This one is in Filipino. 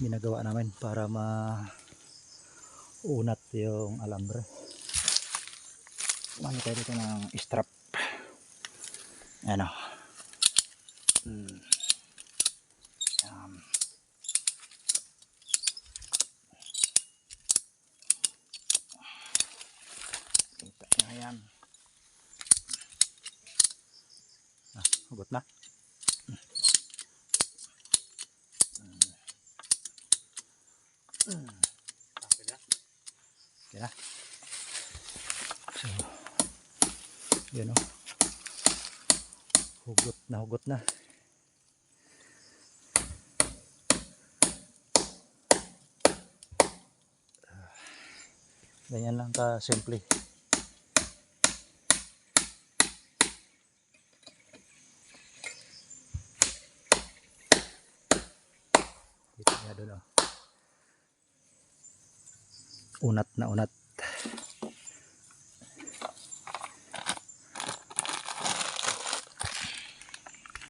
ginagawa namin para ma unat yung alambre. Mano tayo dito ng strap. Ano. Hmm. Yan. Kita yan. Ah, hugot na. Okay na. So, yun o. Hugot na, hugot na. Ganyan lang ka simple. Dito nga doon oh. Unat na unat.